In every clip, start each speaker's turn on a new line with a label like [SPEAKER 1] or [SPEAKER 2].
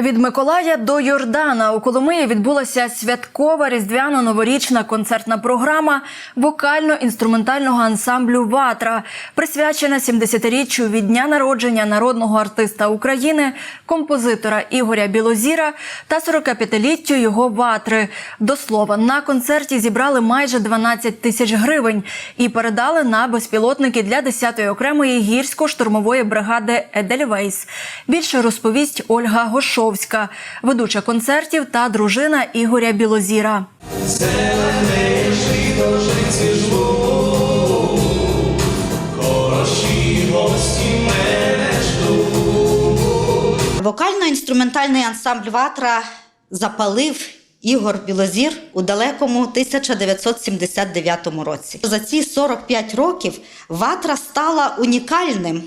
[SPEAKER 1] Від Миколая до Йордана у Коломиї відбулася святкова різдвяно-новорічна концертна програма вокально-інструментального ансамблю Ватра, присвячена 70-річчю від дня народження народного артиста України, композитора Ігоря Білозіра та 45-літтю його ватри. До слова, на концерті зібрали майже 12 тисяч гривень і передали на безпілотники для 10-ї окремої гірсько-штурмової бригади Едельвейс. Більше розповість Ольга Гошовська, ведуча концертів та дружина Ігоря Білозіра.
[SPEAKER 2] Вокально-інструментальний ансамбль Ватра запалив Ігор Білозір у далекому 1979 році. За ці 45 років Ватра стала унікальним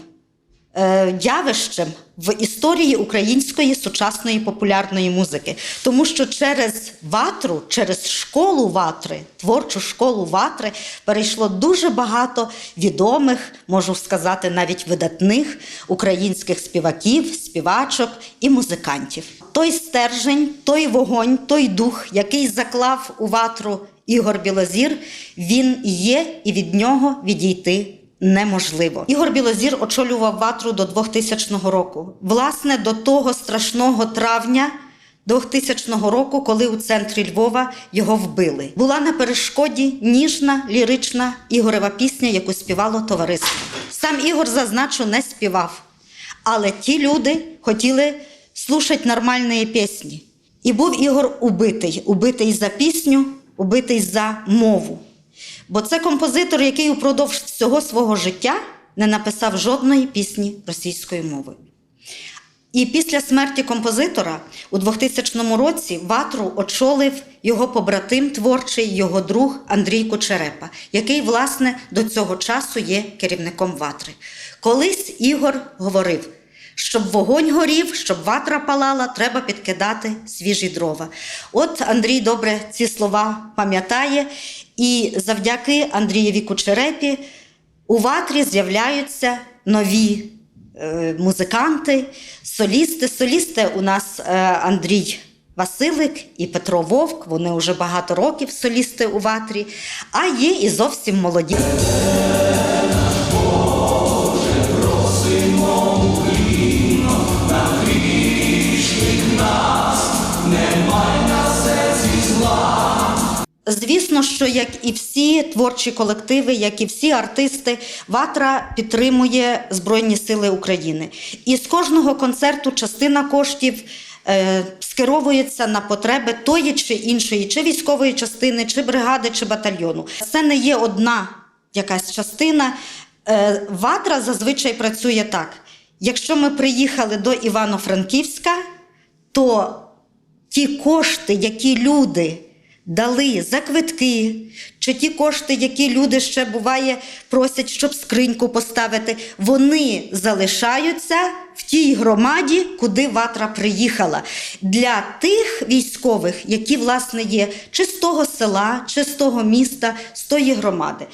[SPEAKER 2] явищем в історії української сучасної популярної музики, тому що через ватру, через школу ватри, творчу школу ватри, перейшло дуже багато відомих, можу сказати, навіть видатних українських співаків, співачок і музикантів. Той стержень, той вогонь, той дух, який заклав у ватру Ігор Білозір, він є, і від нього відійти неможливо. Ігор Білозір очолював ватру до 2000 року. Власне, до того страшного травня 2000 року, коли у центрі Львова його вбили. Була на перешкоді ніжна лірична Ігорева пісня, яку співало товариство. Сам Ігор зазначу не співав, але ті люди хотіли слушати нормальні пісні. І був Ігор убитий, убитий за пісню, убитий за мову. Бо це композитор, який упродовж всього свого життя не написав жодної пісні російською мовою. І після смерті композитора у 2000 році ватру очолив його побратим творчий, його друг Андрій Кучерепа, який, власне, до цього часу є керівником ватри. Колись Ігор говорив, щоб вогонь горів, щоб ватра палала, треба підкидати свіжі дрова. От Андрій добре ці слова пам'ятає, і завдяки Андрієві Кучерепі у ватрі з'являються нові е, музиканти, солісти. Солісти у нас е, Андрій Василик і Петро Вовк. Вони вже багато років солісти у ватрі, а є і зовсім молоді. Звісно, що як і всі творчі колективи, як і всі артисти, Ватра підтримує Збройні Сили України. І з кожного концерту частина коштів е, скеровується на потреби тої чи іншої, чи військової частини, чи бригади, чи батальйону. Це не є одна якась частина. Е, Ватра зазвичай працює так: якщо ми приїхали до Івано-Франківська, то ті кошти, які люди дали за квитки, чи ті кошти, які люди ще буває просять, щоб скриньку поставити, вони залишаються в тій громаді, куди ватра приїхала. Для тих військових, які власне є чи з того села, чи з того міста, з тої громади.